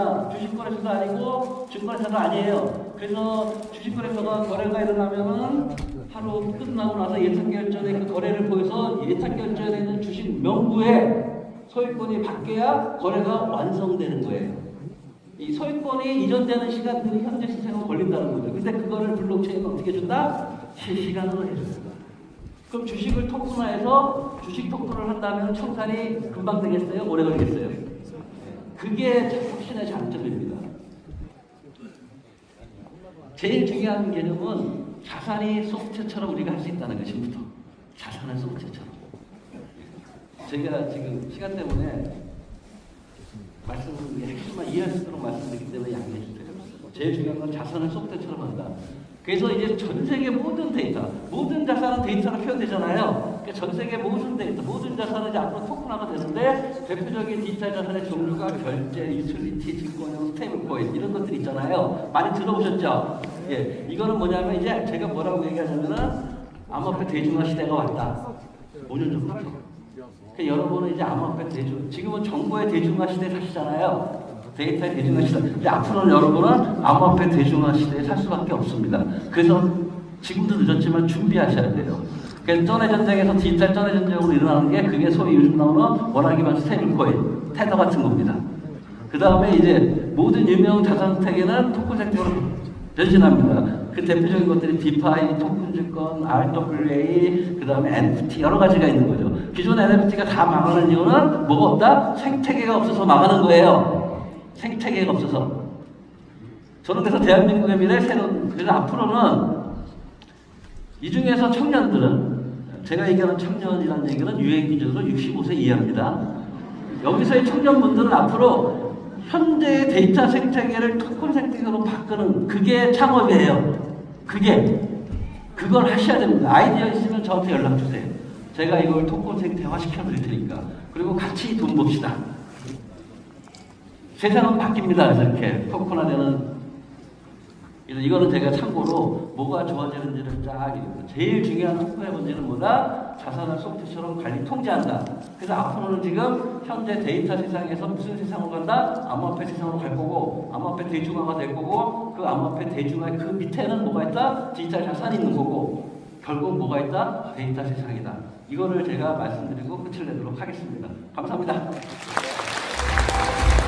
겁니다. 주식거래소도 아니고 증권회사도 아니에요. 그래서 주식거래소가 거래가 일어나면은 하루 끝나고 나서 예탁결전에 그 거래를 보여서 예탁결전에 있는 주식 명부에 소유권이 바뀌어야 거래가 완성되는 거예요. 이 소유권이 이전되는 시간들이 현재 시세가 걸린다는 거죠. 근데 그거를 블록체인은 어떻게 준다? 실시간으로 해줍니다. 그럼 주식을 토큰화해서 주식 토큰을 한다면 청산이 금방 되겠어요? 오래 걸리겠어요? 그게 혁신의 장점입니다. 제일 중요한 개념은 자산이 소프트처럼 우리가 할 수 있다는 것입니다. 자산은 소프트처럼. 제가 지금 시간 때문에 말씀을 핵심만 이해할 수 있도록 말씀드리기 때문에 양해해 주세요. 제일 중요한 건 자산을 소프트처럼 한다. 그래서 이제 전 세계 모든 데이터, 모든 자산은 데이터로 표현되잖아요. 그러니까 전 세계 모든 데이터, 모든 자산은 이제 앞으로 토큰화가 되는데 대표적인 디지털 자산의 종류가 결제, 유틸리티, 증권형, 스테이블코인 이런 것들 있잖아요. 많이 들어보셨죠? 예, 이거는 뭐냐면 이제 제가 뭐라고 얘기하자면은 암호화폐 대중화 시대가 왔다. 5년 전부터. 그 여러분은 이제 암호화폐 대중, 지금은 정보의 대중화 시대에 사시잖아요. 데이터의 대중화 시대. 근데 앞으로는 여러분은 암호화폐 대중화 시대에 살 수밖에 없습니다. 그래서 지금도 늦었지만 준비하셔야 돼요. 그래서 전의 전쟁에서 디지털 전의 전쟁으로 일어나는 게 그게 소위 요즘 나오는 워낙 기반 스테이블 코인, 테더 같은 겁니다. 그 다음에 이제 모든 유명 자산 생태계는 토큰 생태계로 변신합니다. 그 대표적인 것들이 디파이, 토큰 주권, RWA, 그 다음에 NFT 여러 가지가 있는 거죠. 기존 NFT가 다 망하는 이유는 뭐가 없다? 생태계가 없어서 망하는 거예요. 생태계가 없어서. 저는 그래서 대한민국의 미래 새로운 그래서 앞으로는 이 중에서 청년들은 제가 얘기하는 청년이라는 얘기는 유행 기준으로 65세 이하입니다. 여기서의 청년분들은 앞으로 현재의 데이터 생태계를 토큰 생태계로 바꾸는 그게 창업이에요. 그게 그걸 하셔야 됩니다. 아이디어 있으면 저한테 연락 주세요. 제가 이걸 토큰 생태화 시켜드릴 테니까. 그리고 같이 돈 봅시다. 세상은 바뀝니다. 이렇게 토큰화되는 이런- 이거는 제가 참고로 뭐가 좋아지는지를 쫙 읽어요. 제일 중요한 토큰의 문제는 뭐다? 자산을 소프트처럼 관리 통제한다. 그래서 앞으로는 지금 현재 데이터 세상에서 무슨 세상으로 간다? 암호화폐 세상으로 갈 거고 암호화폐 대중화가 될 거고 그 암호화폐 대중화 그 밑에는 뭐가 있다? 디지털 자산이 있는 거고 결국 뭐가 있다? 데이터 세상이다. 이거를 제가 말씀드리고 끝을 내도록 하겠습니다. 감사합니다.